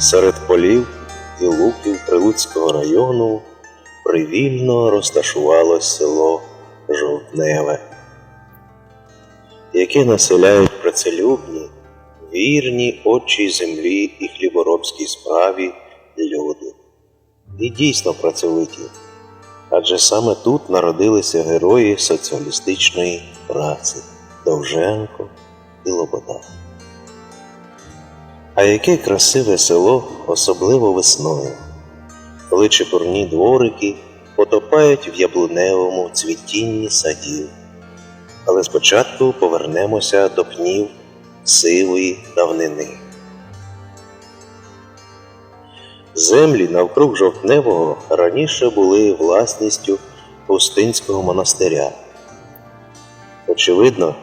Серед полів і луків Прилуцького району привільно розташувалось село Жовтневе, яке населяють працелюбні, вірні очі землі і хліборобській справі люди. І дійсно працьовиті, адже саме тут народилися герої соціалістичної праці Довженко і Лобода. А яке красиве село, особливо весною, коли чепурні дворики потопають в яблуневому цвітінні садів. Але спочатку повернемося до пнів сивої давнини. Землі навкруг жовтневого раніше були власністю Пустинського монастиря. Очевидно,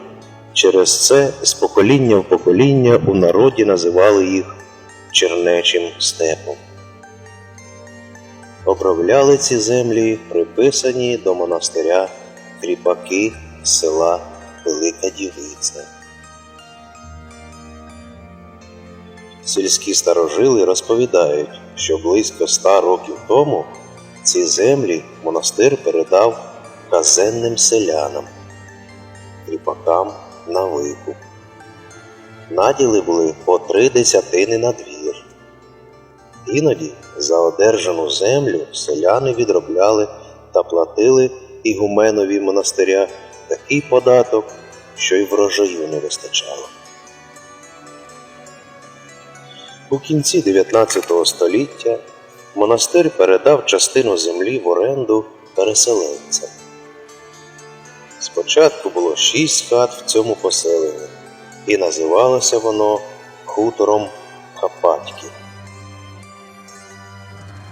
через це з покоління в покоління у народі називали їх Чернечим степом. Обробляли ці землі приписані до монастиря кріпаки села Велика Дівиця. Сільські старожили розповідають, що близько ста років тому ці землі монастир передав казенним селянам, кріпакам на викуп. Наділи були по три десятини на двір. Іноді за одержану землю селяни відробляли та платили ігуменові монастиря такий податок, що й врожаю не вистачало. У кінці 19 століття монастир передав частину землі в оренду переселенцям. Спочатку було шість хат в цьому поселенні, і називалося воно хутором Хапатьки.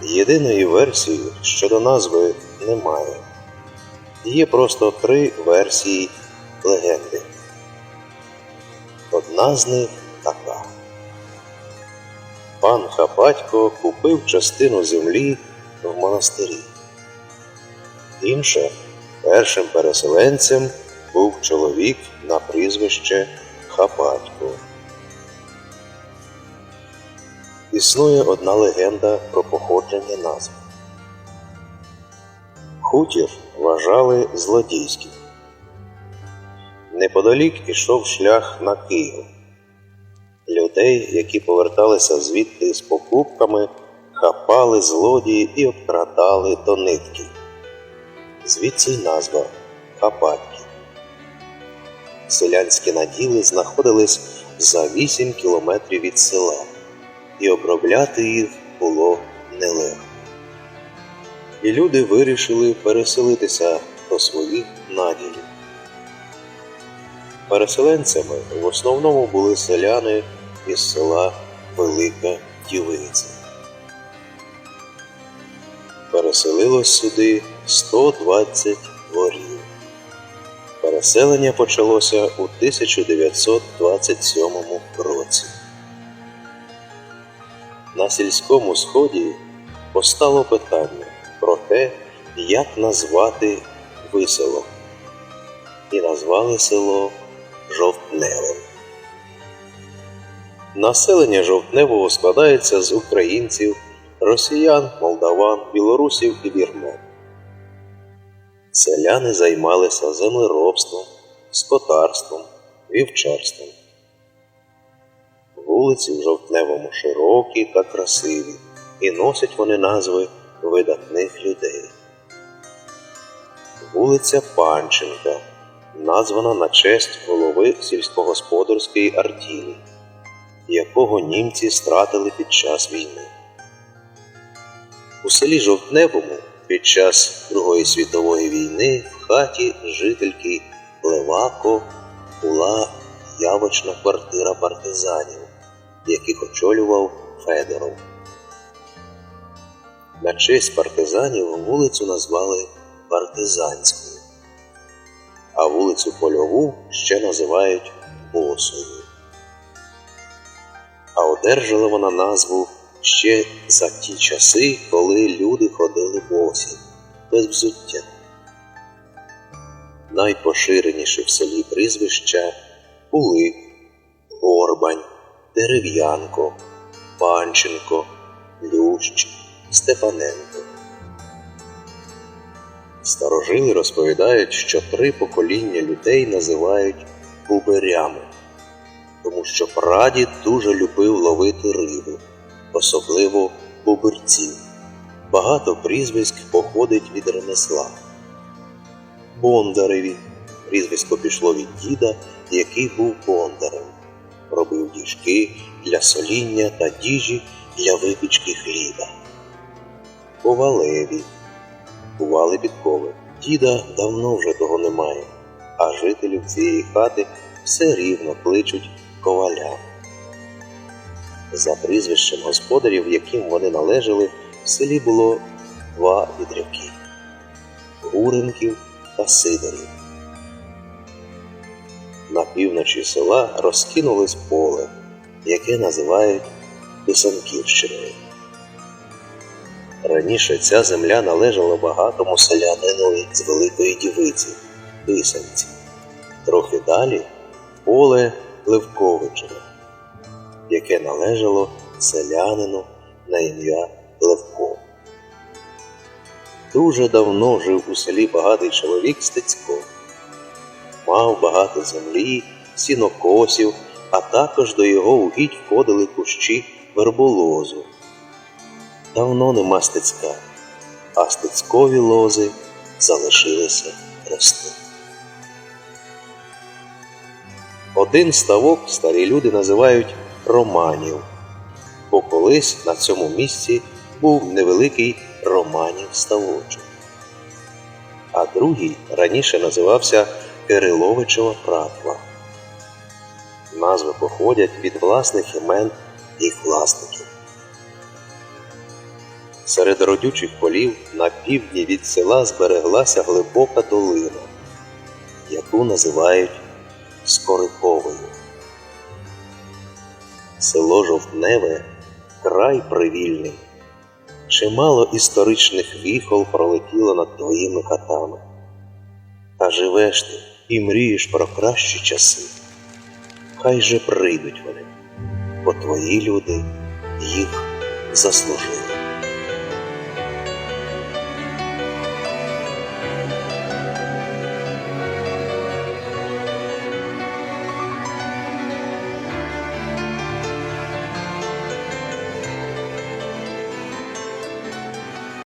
Єдиної версії щодо назви немає. Є просто три версії легенди. Одна з них така. Пан Хапатько купив частину землі в монастирі. Інша першим переселенцем був чоловік на прізвище Хапатько. Існує одна легенда про походження назви. Хутір вважали злодійським. Неподалік ішов шлях на Київ. Людей, які поверталися звідти з покупками, хапали злодії і обкрадали до нитки. Звідси й назва Хапатьки. Селянські наділи знаходились за 8 кілометрів від села, і обробляти їх було нелегко. І люди вирішили переселитися до своїх наділів. Переселенцями в основному були селяни із села Велика Дівиця. Переселилось сюди 120 дворів. Переселення почалося у 1927 році. На сільському сході постало питання про те, як назвати виселок. І назвали село Жовтневим. Населення Жовтневого складається з українців, росіян, молдаван, білорусів і вірмен. Селяни займалися землеробством, скотарством, вівчарством. Вулиці в Жовтневому широкі та красиві, і носять вони назви видатних людей. Вулиця Панченка названа на честь голови сільськогосподарської артілі, якого німці стратили під час війни. У селі Жовтневому під час Другої світової війни в хаті жительки Левако була явочна квартира партизанів, яких очолював Федоров. На честь партизанів вулицю назвали Партизанською, а вулицю Польову ще називають Босою. А одержала вона назву ще за ті часи, коли люди ходили босі, без взуття. Найпоширеніші в селі прізвища Кулик, Горбань, Дерев'янко, Панченко, Лющ, Степаненко. Старожили розповідають, що три покоління людей називають буберями, тому що прадід дуже любив ловити риби, особливо буберців. Багато прізвиськ походить від ремесла. Бондареві прізвисько пішло від діда, який був бондарем. Робив діжки для соління та діжі для випічки хліба. Ковалеві бували підкови. Діда давно вже того немає, а жителів цієї хати все рівно кличуть ковалям. За прізвищем господарів, яким вони належали, в селі було два відряки Гуренків та Сидорів. На півночі села розкинулось поле, яке називають Писанківщиною. Раніше ця земля належала багатому селянинові з Великої Дівиці, Писанці. Трохи далі поле Левковичеве, яке належало селянину на ім'я Левко. Дуже давно жив у селі багатий чоловік Стецько. Мав багато землі, сінокосів, а також до його угідь входили кущі верболозу. Давно нема стецька, а стецькові лози залишилися рости. Один ставок старі люди називають Романів, бо колись на цьому місці був невеликий Романів ставочок. А другий раніше називався Кириловичева пратва. Назви походять від власних імен їх власників. Серед родючих полів на півдні від села збереглася глибока долина, яку називають Скориковою. Село Жовтневе край привільний. Чимало історичних віхол пролетіло над твоїми хатами. Та живеш ти і мрієш про кращі часи. Хай же прийдуть вони, бо твої люди їх заслужили.